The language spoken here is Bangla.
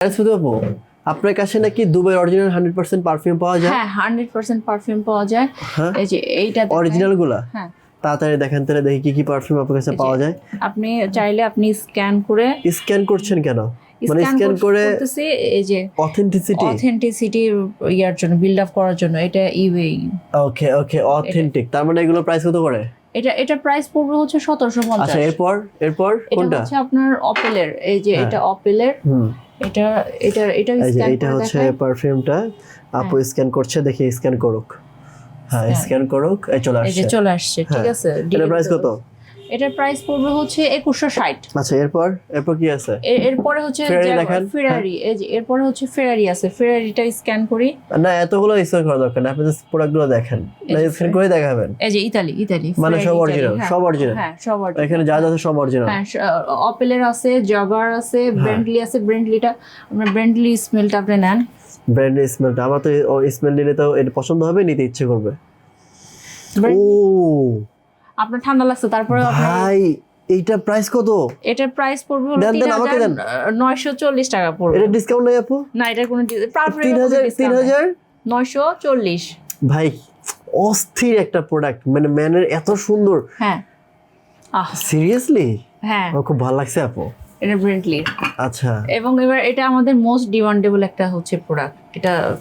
শুধু আপনার কাছে নাকি Dubai original hundred percent perfume পাওয়া যায়? হ্যাঁ হান্ড্রেড পার্সেন্ট পারফিউম পাওয়া যায়। হ্যাঁ? এই যে এইটা অরিজিনালগুলা হ্যাঁ। তাড়াতাড়ি দেখেন তাহলে দেখি কি কি পারফিউম আপনার কাছে পাওয়া যায়। আপনি চাইলে আপনি স্ক্যান করে স্ক্যান করছেন কেন? মানে স্ক্যান করে এই যে অথেন্টিসিটি অথেন্টিসিটি ইয়ার জন্য বিল্ড আপ করার জন্য এটা ইওয়ে ওকে ওকে অথেন্টিক তার মানে এগুলো প্রাইস কত করে? এটা এটা প্রাইস পড়বে হচ্ছে সতেরোশো পঞ্চাশ। আচ্ছা এরপর এরপর এটা কোনটা? হচ্ছে আপনার অপেলের এই যে হ্যাঁ। এটা অপেলের হুম। এটা এটা এটা স্ক্যান করে হচ্ছে পারফিউমটা আপু স্ক্যান করছে দেখি স্ক্যান করুক। হ্যাঁ স্ক্যান করুক এই চলে আসছে। চলে আসছে ঠিক হ্যাঁ। আছে। এটা প্রাইস কত? এটার প্রাইস পড়বে হচ্ছে একুশশো ষাট। আচ্ছা এরপর? এরপর কি আছে? এরপরে হচ্ছে। ফেরারি এই যে এরপরে হচ্ছে ফেরারি আছে। ফেরারিটা স্ক্যান করি। না এতগুলো স্ক্যান করা দরকার না আপনি জাস্ট প্রোডাক্টগুলো দেখেন। না স্ক্যান করে দেখাবেন। এই যে ইতালি ইতালি মানে সব হ্যাঁ, সব original? হ্যাঁ সব original। এখানে যা যা আছে সব অরিজিনাল হ্যাঁ অপেলের আছে জগার আছে হ্যাঁ। ব্রেন্টলি আছে ব্রেন্টলিটা আপনার ব্রেন্টলি স্মেলটা আপনি নেন। ব্র্যান্ডলি স্মেলটা আমার তো স্মেল নিলে তো এটা পছন্দ হবে নিতে ইচ্ছে করবে। ও! আপনার ঠান্ডা লাগছে তারপরে ভাই এইটা প্রাইস কত? এটার প্রাইস পড়বে হলো দেন, তিন দেন, আমাকে হাজার দেন। নয়শো চল্লিশ টাকা পড়বে। এটা ডিসকাউন্ট নাই আপু? না এটা কোনো ডি- তারপরে তিন হাজার তিন হাজার? নয়শো চল্লিশ। ভাই অস্থির একটা প্রোডাক্ট মানে ম্যানের এত সুন্দর। হ্যাঁ। আহ। সিরিয়াসলি হ্যাঁ। খুব ভালো লাগছে আপু। এটা ব্রেন্টলি আচ্ছা। এবং এবার এটা আমাদের মোস্ট ডিমান্ডেবল একটা হচ্ছে প্রোডাক্ট এটা